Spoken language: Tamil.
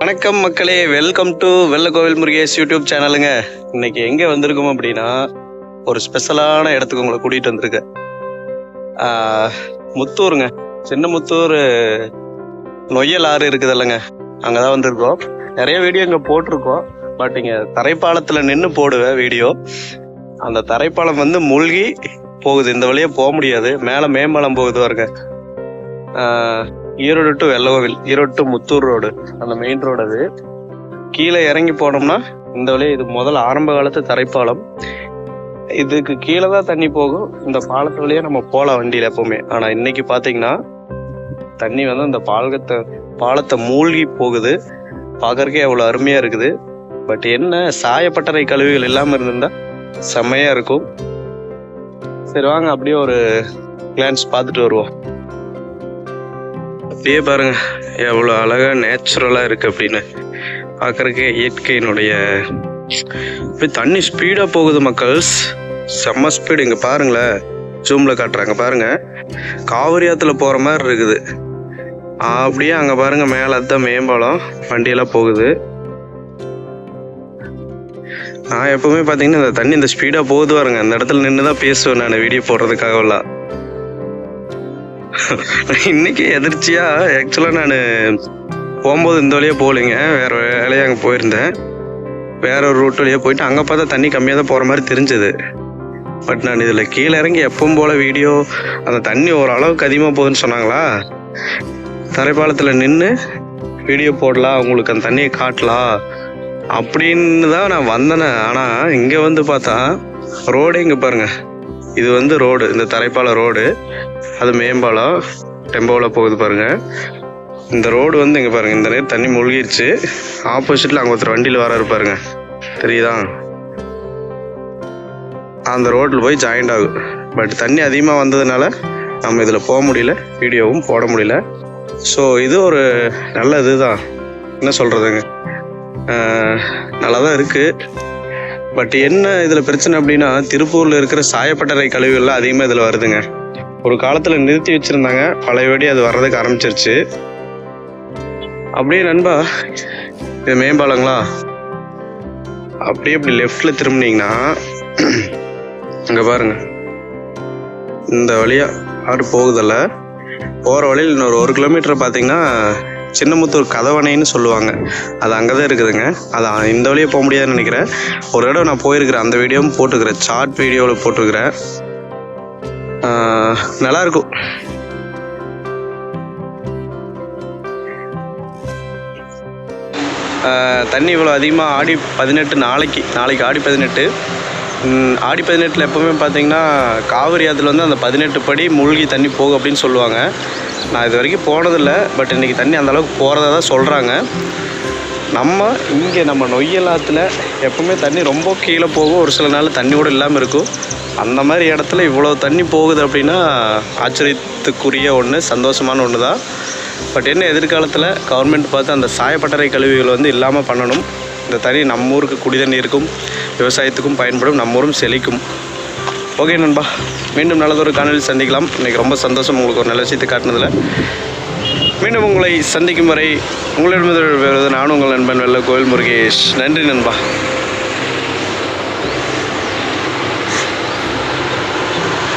வணக்கம் மக்களே welcome to Vellakovil Murugesh YouTube சேனலுங்க. இன்னைக்கு எங்கே வந்திருக்கோம் அப்படின்னா ஒரு ஸ்பெஷலான இடத்துக்கு உங்களை கூட்டிகிட்டு வந்திருக்கேன். முத்தூருங்க. சின்ன முத்தூர் நொய்யல் ஆறு இருக்குது இல்லைங்க அங்கே தான் வந்திருக்கோம். நிறைய வீடியோ இங்கே போட்டிருக்கோம். பட் இங்கே தரைப்பாலத்தில் நின்று போடுவேன் வீடியோ அந்த தரைப்பாலம் வந்து மூழ்கி போகுது. இந்த வழியாக போக முடியாது. மேலே மேம்பாலம் போகுது வருங்க Erode to Vellakovil Erode to Muthur road அந்த மெயின் ரோடு அது. கீழே இறங்கி போனோம்னா இந்த வழியே இது முதல்ல ஆரம்ப காலத்து தரைப்பாலம். இதுக்கு கீழே தான் தண்ணி போகும். இந்த பாலத்து வழியே நம்ம போகலாம் வண்டியில் எப்போவுமே. ஆனால் இன்னைக்கு பார்த்தீங்கன்னா தண்ணி வந்து அந்த பாலத்தை பாலத்தை மூழ்கி போகுது. பார்க்கறக்கே அவ்வளோ அருமையாக இருக்குது. பட் என்ன சாயப்பட்டறை கழிவுகள் இல்லாமல் இருந்திருந்தா செம்மையாக இருக்கும். சரி வாங்க அப்படியே ஒரு கிளான்ஸ் பார்த்துட்டு வருவோம். அப்படியே பாருங்க. எவ்வளோ அழகாக நேச்சுரலாக இருக்கு அப்படின்னு. பார்க்குறக்கே இயற்கையினுடைய இப்படி தண்ணி ஸ்பீடாக போகுது மக்கள்ஸ் செம்ம ஸ்பீடு இங்கே பாருங்களேன். ஜூமில் காட்டுறாங்க. பாருங்கள் காவிரி ஆற்றுல போகிற மாதிரி இருக்குது. அப்படியே அங்கே பாருங்கள் மேலே தான் மேம்பாலம். வண்டியெல்லாம் போகுது. நான் எப்போவுமே பார்த்தீங்கன்னா இந்த தண்ணி இந்த ஸ்பீடாக போகுது பாருங்க. அந்த இடத்துல நின்று தான் பேசுவேன் நான். வீடியோ போடுறதுக்காகலாம் இன்னைக்கு எதிர்ச்சியா ஆக்சுவலா நான் போகும்போது இந்த வழியாக போகலைங்க. வேற வேலையாக அங்கே போயிருந்தேன். வேற ஒரு ரூட் வழியா போயிட்டு அங்கே பார்த்தா தண்ணி கம்மியாக தான் போகிற மாதிரி தெரிஞ்சது. பட் நான் இதில் கீழே இறங்கி எப்பவும் போல வீடியோ அந்த தண்ணி ஓரளவுக்கு அதிகமாக போகுதுன்னு சொன்னாங்களா? தரைப்பாலத்தில் நின்று வீடியோ போடலாம் உங்களுக்கு அந்த தண்ணியை காட்டலாம் அப்படின்னு தான் நான் வந்தேனே. ஆனால் இங்கே வந்து பார்த்தா ரோடே இங்கே பாருங்கள் இது வந்து ரோடு இந்த தரைப்பாலம் ரோடு. அது மேம்பாலம். டெம்போவில் போகுது பாருங்க. இந்த ரோடு வந்து இங்கே பாருங்க இந்த நேரம் தண்ணி மூழ்கிருச்சு. ஆப்போசிட்டில் அங்கே ஒருத்தர் வண்டியில் வர பாருங்க. தெரியுதா? அந்த ரோட்டில் போய் ஜாயிண்ட் ஆகும் பட் தண்ணி அதிகமாக வந்ததுனால நம்ம இதில் போக முடியல. வீடியோவும் போட முடியல. ஸோ இது ஒரு நல்ல இதுதான். என்ன சொல்கிறதுங்க நல்லா தான் இருக்குது பட் என்ன இதில் பிரச்சனை அப்படின்னா திருப்பூரில் இருக்கிற சாயப்பட்டறை கழிவுகள்லாம் அதிகமாக இதில் வருதுங்க. ஒரு காலத்தில் நிறுத்தி வச்சுருந்தாங்க. பழையபடி அது வர்றதுக்கு ஆரம்பிச்சிருச்சு. அப்படியே நண்பா இது மேம்பாலங்களா? அப்படியே இப்படி லெஃப்ட்ல திரும்பினீங்கன்னா அங்கே பாருங்க. இந்த வழியா ஆடு போகுதில்ல. போற வழியில் இன்னொரு ஒரு கிலோமீட்டர் பார்த்தீங்கன்னா சின்னமுத்தூர் கதவணைன்னு சொல்லுவாங்க. அது அங்கே தான் இருக்குதுங்க. அது இந்த வழியே போக முடியாதுன்னு நினைக்கிறேன். ஒரு தடவை நான் போயிருக்கிறேன். அந்த வீடியோவும் போட்டுக்கிறேன் ஷார்ட் வீடியோவில் போட்டிருக்கிறேன். நல்லாயிருக்கும். தண்ணி இவ்வளோ அதிகமாக ஆடி பதினெட்டு நாளைக்கு நாளைக்கு ஆடி பதினெட்டு. ஆடி பதினெட்டில் எப்போவுமே பார்த்தீங்கன்னா காவிரி ஆற்றுல வந்து அந்த பதினெட்டு படி மூழ்கி தண்ணி போகும் அப்படின்னு சொல்லுவாங்க. நான் இது வரைக்கும் போனதில்லை பட் இன்றைக்கி தண்ணி அந்தளவுக்கு போகிறதா தான் சொல்கிறாங்க நம்ம இங்கே நம்ம நொய்யல் ஆற்றுல எப்போவுமே தண்ணி ரொம்ப கீழே போகும். ஒரு சில நாள் தண்ணி கூட இல்லாமல் இருக்கும். அந்த மாதிரி இடத்துல இவ்வளோ தண்ணி போகுது அப்படின்னா ஆச்சரியத்துக்குரிய ஒன்று சந்தோஷமான ஒன்று தான் பட் என்ன எதிர்காலத்தில் கவர்மெண்ட் பார்த்து அந்த சாயப்பட்டறை கழிவுகள் வந்து இல்லாமல் பண்ணணும். இந்த தண்ணி நம்ம ஊருக்கு குடிதண்ணீருக்கும் விவசாயத்துக்கும் பயன்படும் நம்மூரும் செழிக்கும். ஓகே நண்பா மீண்டும் நல்லதொரு காணொலி சந்திக்கலாம். இன்னைக்கு ரொம்ப சந்தோஷம் உங்களுக்கு ஒரு நல்ல விஷயத்தை காட்டினதில். மீண்டும் உங்களை சந்திக்கும் வரை உங்களிடமிருந்து நானும் உங்கள் நண்பன் வெள்ள கோவில் முருகேஷ். நன்றி நண்பா.